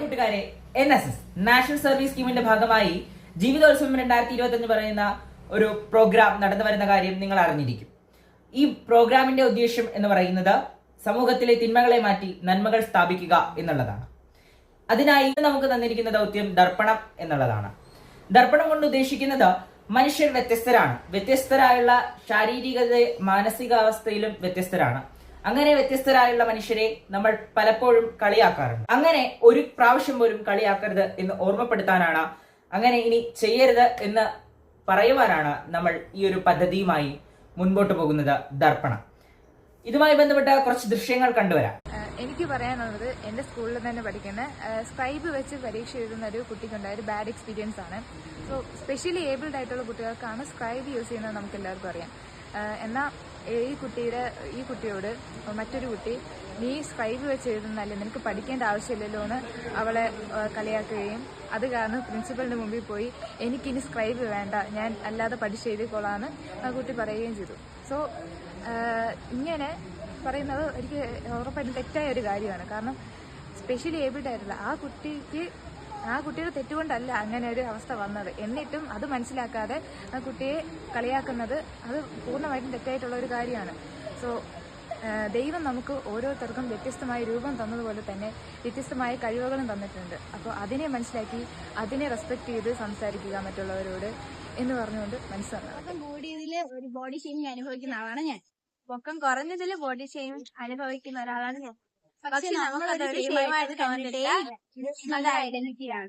കൂട്ടുകാരെ N S S national service സ്കീമിന്റെ ഭാഗമായി ജീവിതോത്സവം രണ്ടായിരത്തി ഇരുപത്തി പറയുന്ന ഒരു പ്രോഗ്രാം നടന്നു വരുന്ന കാര്യം നിങ്ങൾ അറിഞ്ഞിരിക്കും. ഈ പ്രോഗ്രാമിന്റെ ഉദ്ദേശ്യം എന്ന് പറയുന്നത് സമൂഹത്തിലെ തിന്മകളെ മാറ്റി നന്മകൾ സ്ഥാപിക്കുക എന്നുള്ളതാണ്. അതിനായി നമുക്ക് തന്നിരിക്കുന്ന ദൗത്യം ദർപ്പണം എന്നുള്ളതാണ്. ദർപ്പണം കൊണ്ട് ഉദ്ദേശിക്കുന്നത് മനുഷ്യർ വ്യത്യസ്തരാണ്. വ്യത്യസ്തരായുള്ള ശാരീരികത മാനസികാവസ്ഥയിലും വ്യത്യസ്തരാണ്. അങ്ങനെ വ്യത്യസ്തരായുള്ള മനുഷ്യരെ നമ്മൾ പലപ്പോഴും കളിയാക്കാറുണ്ട്. അങ്ങനെ ഒരു പ്രാവശ്യം പോലും കളിയാക്കരുത് എന്ന് ഓർമ്മപ്പെടുത്താനാണ് അങ്ങനെ ഇനി ചെയ്യരുത് എന്ന് പറയുവാനാണ് നമ്മൾ ഈ ഒരു പദ്ധതിയുമായി മുൻപോട്ട് പോകുന്നത് ദർപ്പണം. ഇതുമായി ബന്ധപ്പെട്ട കുറച്ച് ദൃശ്യങ്ങൾ കണ്ടുവരാം. എനിക്ക് പറയാനുള്ളത് എന്റെ സ്കൂളിൽ തന്നെ പഠിക്കുന്ന സ്ക്രൈബ് വെച്ച് പരീക്ഷ എഴുതുന്ന ഒരു കുട്ടിക്കുണ്ടായ ഒരു ബാഡ് എക്സ്പീരിയൻസ് ആണ്. സോ സ്പെഷ്യലി ഏബിൾഡ് ആയിട്ടുള്ള കുട്ടികൾക്കാണ് സ്ക്രൈബ് യൂസ് ചെയ്യുന്നത് നമുക്ക് എല്ലാവർക്കും അറിയാം എന്നാൽ ഈ കുട്ടിയുടെ ഈ കുട്ടിയോട് മറ്റൊരു കുട്ടി നീ സ്ക്രൈബ് വെച്ച് എഴുതുന്നല്ലേ നിനക്ക് പഠിക്കേണ്ട ആവശ്യമില്ലല്ലോ എന്ന് അവളെ കളിയാക്കുകയും അത് കാരണം പ്രിൻസിപ്പലിന്റെ മുമ്പിൽ പോയി എനിക്കിനി സ്ക്രൈബ് വേണ്ട. ഞാൻ അല്ലാതെ പഠിച്ചെഴുതിക്കോളാന്ന് ആ കുട്ടി പറയുകയും ചെയ്തു. സോ ഇങ്ങനെ പറയുന്നത് എനിക്ക് ഉറപ്പായിട്ടും തെറ്റായ ഒരു കാര്യമാണ്. കാരണം സ്പെഷ്യലി ഏബിൾഡ് ആയിട്ടുള്ള ആ കുട്ടിക്ക് ആ കുട്ടിയുടെ തെറ്റുകൊണ്ടല്ല അങ്ങനെ ഒരു അവസ്ഥ വന്നത്. എന്നിട്ടും അത് മനസ്സിലാക്കാതെ ആ കുട്ടിയെ കളിയാക്കുന്നത് അത് പൂർണമായിട്ടും തെറ്റായിട്ടുള്ള ഒരു കാര്യമാണ്. സോ ദൈവം നമുക്ക് ഓരോരുത്തർക്കും വ്യത്യസ്തമായ രൂപം തന്നതുപോലെ തന്നെ വ്യത്യസ്തമായ കഴിവുകളും തന്നിട്ടുണ്ട്. അപ്പോൾ അതിനെ മനസ്സിലാക്കി അതിനെ റെസ്പെക്ട് ചെയ്ത് സംസാരിക്കുക മറ്റുള്ളവരോട് എന്ന് പറഞ്ഞുകൊണ്ട് മനസ്സിലാക്കാം ഒരു ബോഡി ഷെയിമിങ് അനുഭവിക്കുന്ന ആളാണ് ഞാൻ. പൊക്കം കുറഞ്ഞതിൽ ബോഡി ഷെയിമിങ് അനുഭവിക്കുന്ന ഒരാളാണ് ഞാൻ. പക്ഷെ ഐഡന്റിറ്റിയാണ്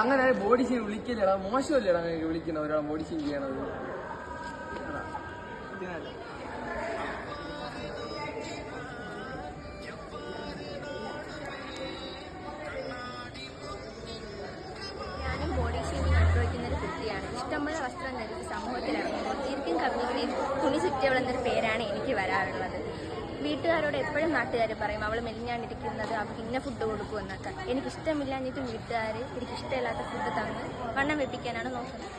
അങ്ങനെ ബോഡി സീൻ വിളിക്കില്ലടാ. മോശമല്ലേടാ അങ്ങനെ വിളിക്കുന്ന ഒരാളെ ബോഡി സീൻ ചെയ്യണത്. ഇഷ്ടംപോലെ വസ്ത്രം ധരിച്ച് സമൂഹത്തിലാണ് തീർക്കും ദീർഘം കവികളിൽ തുണി ചുറ്റിയവളെന്നൊരു പേരാണ് എനിക്ക് വരാറുള്ളത്. വീട്ടുകാരോട് എപ്പോഴും നാട്ടുകാർ പറയും അവൾ മെലിഞ്ഞാണ്ടിരിക്കുന്നത് അവൾക്ക് ഇന്ന ഫുഡ് കൊടുക്കും എന്നൊക്കെ. എനിക്ക് ഇഷ്ടമില്ലാഞ്ഞിട്ടും വീട്ടുകാർ എനിക്കിഷ്ടമില്ലാത്ത ഫുഡ് തന്ന് വണ്ണം വെപ്പിക്കാനാണ് നോക്കുന്നത്.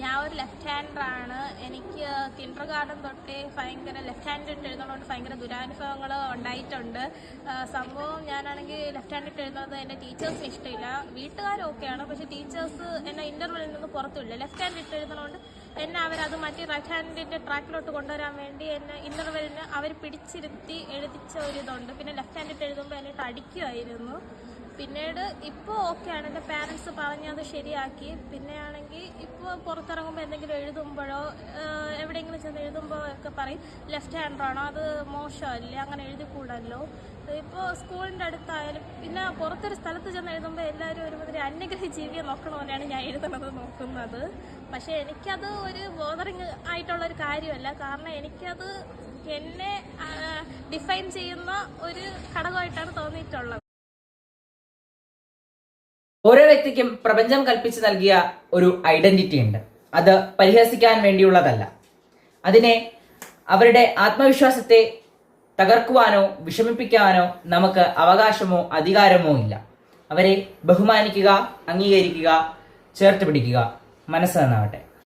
ഞാൻ ഒരു ലെഫ്റ്റ് ഹാൻഡറാണ് എനിക്ക് കിൻഡർ ഗാർഡൻ തൊട്ടേ ഭയങ്കര ലെഫ്റ്റ് ഹാൻഡ് ഇട്ട് എഴുതുന്നതുകൊണ്ട് ഭയങ്കര ദുരാനുഭവങ്ങൾ ഉണ്ടായിട്ടുണ്ട്. സംഭവം ഞാനാണെങ്കിൽ ലെഫ്റ്റ് ഹാൻഡ് ഇട്ട് എഴുതുന്നത് എന്റെ ടീച്ചേഴ്സിന് ഇഷ്ടമില്ല. വീട്ടുകാരൊക്കെയാണ് പക്ഷേ ടീച്ചേഴ്സ് എന്നെ ഇന്റർവെല്ലിൽ നിന്ന് പുറത്തുമില്ല ലെഫ്റ്റ് ഹാൻഡ് ഇട്ട് എഴുതുന്നതുകൊണ്ട് എന്നെ അവരത് മാറ്റി റൈറ്റ് ഹാൻഡിന്റെ ട്രാക്കിലോട്ട് കൊണ്ടുവരാൻ വേണ്ടി എന്നെ ഇന്റർവെല്ലിന് അവർ പിടിച്ചിരുത്തി എഴുതിച്ച ഒരു ഇതുണ്ട്. പിന്നെ ലെഫ്റ്റ് ഹാൻഡ് ഇട്ട് എഴുതുമ്പോൾ എന്നെ ഇട്ട് അടിക്കുമായിരുന്നു പിന്നീട് ഇപ്പോൾ ഓക്കെയാണ് എന്റെ പാരൻസ് പറഞ്ഞ് അത് ശരിയാക്കി. പിന്നെയാണെങ്കിൽ ഇപ്പോൾ പുറത്തിറങ്ങുമ്പോൾ എന്തെങ്കിലും എഴുതുമ്പോഴോ എവിടെയെങ്കിലും ചെന്ന് എഴുതുമ്പോൾ ഒക്കെ പറയും ലെഫ്റ്റ് ഹാൻഡറാണോ അത് മോശമല്ലേ? അങ്ങനെ എഴുതിക്കൂടല്ലോ. ഇപ്പോൾ സ്കൂളിന്റെ അടുത്തായാലും പിന്നെ പുറത്തൊരു സ്ഥലത്ത് ചെന്ന് എഴുതുമ്പോൾ എല്ലാവരും ഒരുമാതിരി അന്യഗ്രഹ ജീവിയെ നോക്കണ പോലെയാണ് ഞാൻ എഴുതണത് നോക്കുന്നത്. പക്ഷേ എനിക്കത് ഒരു ബോദറിങ് ആയിട്ടുള്ള ഒരു കാര്യമല്ല. കാരണം എനിക്കത് എന്നെ ഡിഫൈൻ ചെയ്യുന്ന ഒരു ഘടകമായിട്ടാണ് തോന്നിയിട്ടുള്ളത്. ഓരോ വ്യക്തിക്കും പ്രപഞ്ചം കൽപ്പിച്ചു നൽകിയ ഒരു ഐഡന്റിറ്റി ഉണ്ട്. അത് പരിഹസിക്കാൻ വേണ്ടിയുള്ളതല്ല. അതിനെ അവരുടെ ആത്മവിശ്വാസത്തെ തകർക്കുവാനോ വിഷമിപ്പിക്കാനോ നമുക്ക് അവകാശമോ അധികാരമോ ഇല്ല. അവരെ ബഹുമാനിക്കുക അംഗീകരിക്കുക ചേർത്ത് പിടിക്കുക. മനസ്സ് നന്നാവട്ടെ.